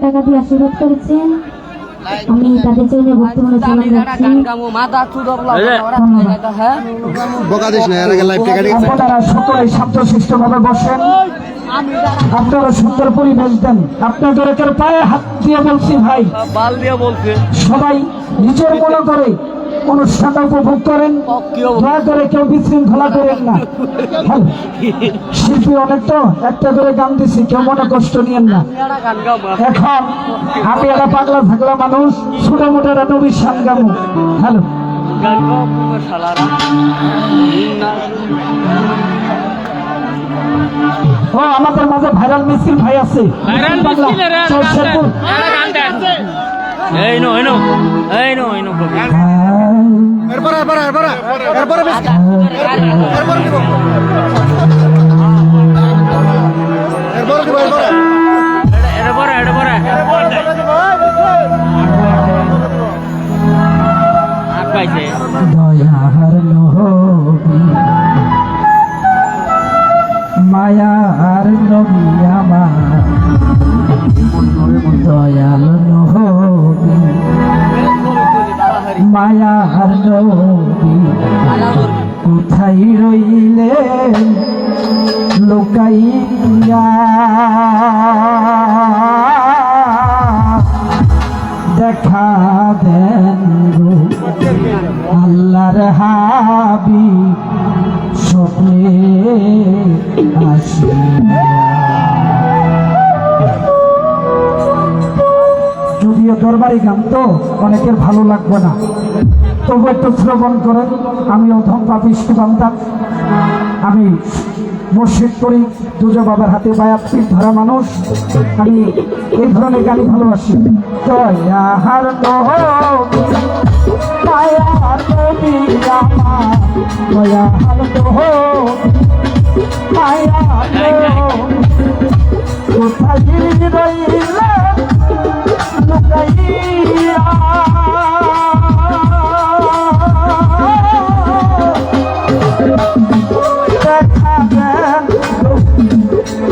টাকা দিয়ে আশীর্বাদ করেছেন আমি তাদের জন্য চুদক হ্যাঁ? বকা দিস না এর আগে লাইভ টেকা টেকা আপনারা সকলে শান্তশিষ্ট বসেন। আপনারা সুন্দর পরিবেশ দেন। আপনাদের পায়ে হাত দিয়ে বলছি ভাই। বাল দিয়ে বলছে। সবাই নিজের মনে করে অনুষ্ঠানটা উপভোগ করেন। দয়া করে কেউ বিশৃঙ্খলা করেন না। হ্যাঁ, শিল্পী অনেক তো একটা করে গান দিছি কেউ মনে কষ্ট নিয়েন না। এখন আমি একটা পাগলা থাকলা মানুষ ছোট মোটা নবীর সান গামু হ্যালো। ও আমাদের মাঝে ভাইরাল মিছিল ভাই আছে। এই নো এই নো এই নো এই নো এরপরে এরপরে এরপরে এরপরে এরপরে দেখা দেন আল্লাহর হাবি স্বপ্নে আসিয়া যদিও দরবারি গান তো অনেকের ভালো লাগবে না, তবু একটু শ্রবণ করেন আমি অধম পাপিষ্ট বান্দা আমি মসজিদ করি দুজো বাবার হাতে বায়াত পীর ধরা মানুষ। আমি এই ধরনের গানই ভালোবাসি। দয়াহার দয়াহার কোথায় আল্লাহর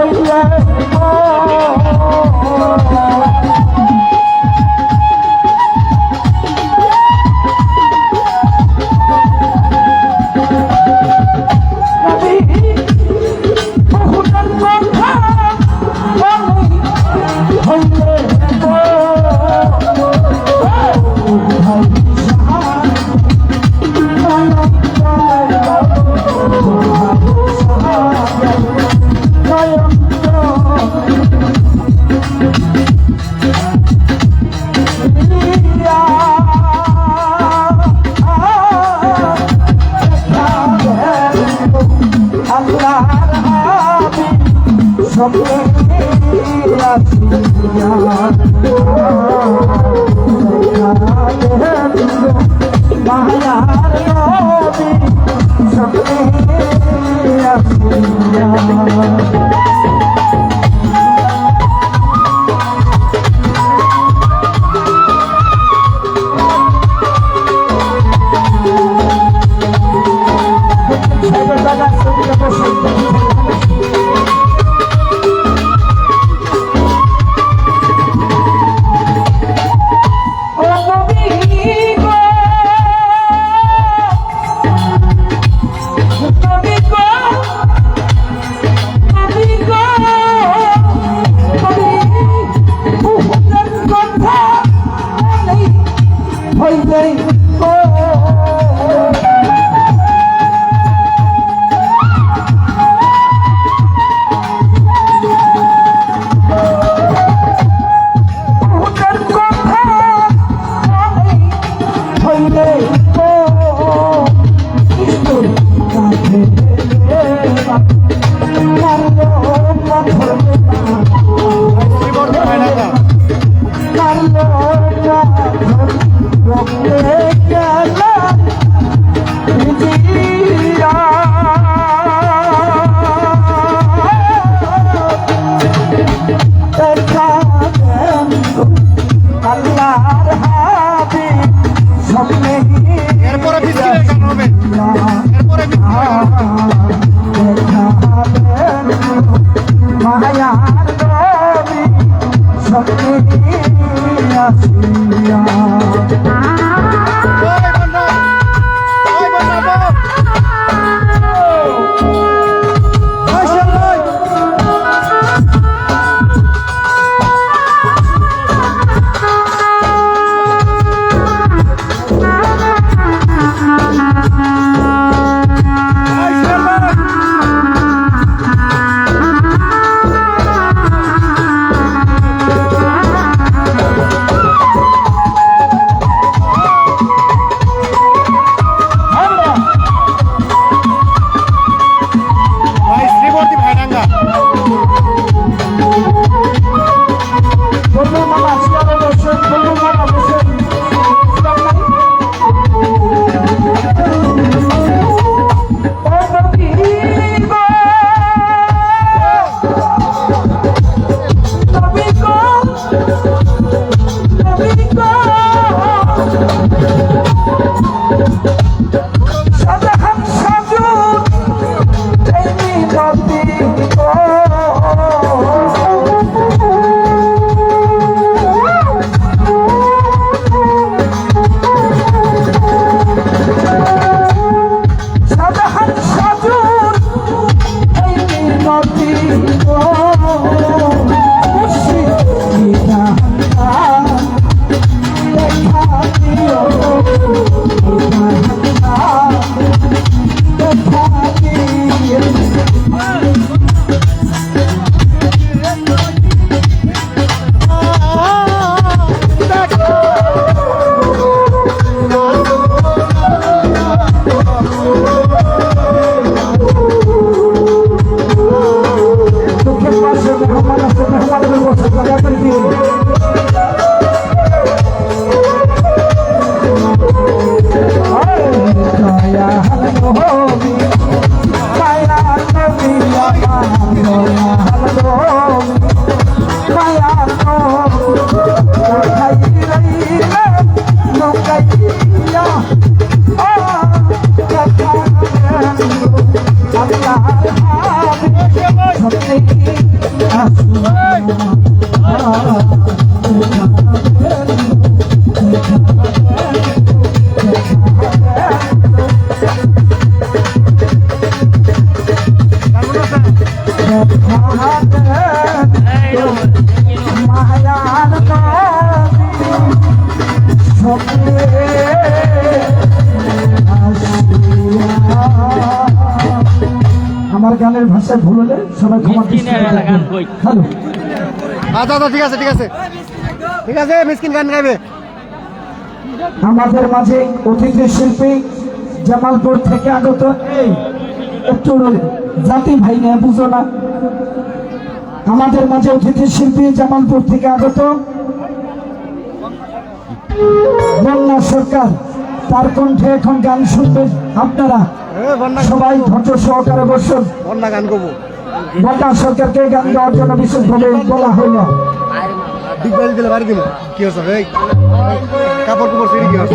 আল্লাহর আসিয়া মায়ার নবী স্বপ্নে আসিয়া। আল্লাহ আমার গানের ভাষায় ভুল হলে সবাই ক্ষমা? হ্যালো। আচ্ছা আচ্ছা ঠিক আছে ঠিক আছে। ঠিক আছে মিসকিন গান গাইবে। আমাদের মাঝে অতিথি শিল্পী জামালপুর থেকে আগত এই একটু জাতি ভাই না বুঝো না। আমাদের মাঝে অতিথি শিল্পী জামালপুর থেকে আগত বন্যা সরকার। তার কণ্ঠে এখন গান শুনবেন আপনারা। সবাই ধৈর্য সহকারে বসুন। বন্যা গান করব। বন্যা সরকারকে গান গাওয়ার জন্য বিশেষভাবে বলা হইল ডিগ বাড়ি দিলে বাড়ি দিল কি হচ্ছে ভাই কাপড় কুপড় সিঁড়ি কি হচ্ছে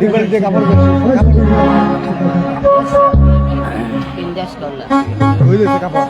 ডিগ বাড়ি দিয়ে কাপড় দিয়েছে কাপড়।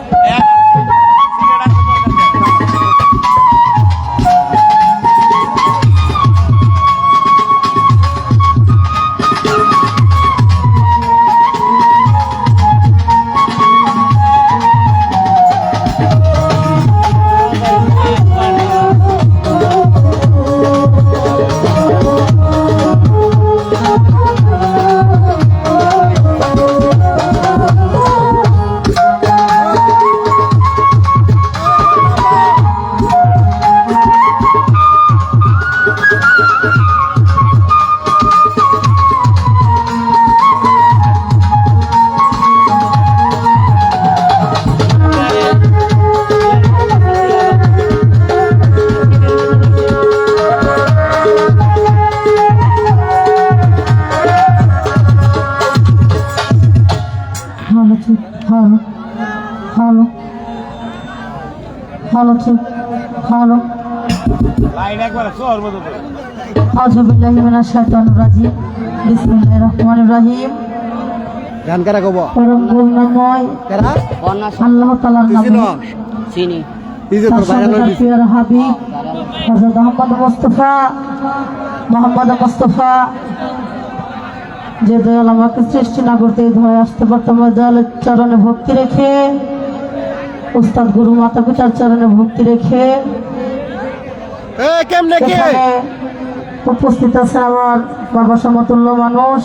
কারা বন্যা আল্লাহ তাআলার চিনো নামে চিনি। এই যে তার তোর বাইরে সাথে তার প্রিয় হাবিব হযরত মোহাম্মদ মুস্তাফা মোহাম্মদ মুস্তাফা। যে দয়াল আমাকে সৃষ্টি না করতে এই ধরে আসতে পারতাম দয়ালের চরণে ভক্তি রেখে উস্তাদ গুরু মাতা পিতার চরণে ভক্তি রেখে উপস্থিত আছেন আমার বাবা সমতুল্য মানুষ।